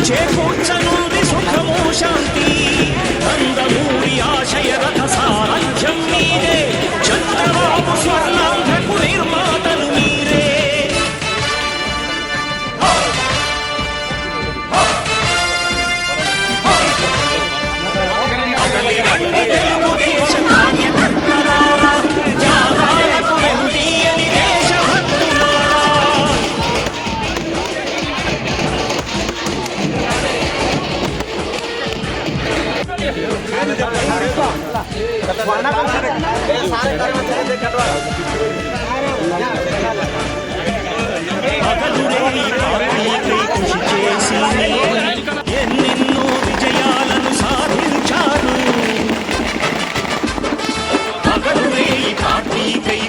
చేకూర్చనుంది సుఖము శాంతి. అందమూరి ఆశయ రథ సారథ్యం మీదే. చంద్రబాబు స్వర్ణ కృషి చేసి ఎన్నెన్నో విజయాలను సాధించారు. పగలురే పార్టీకై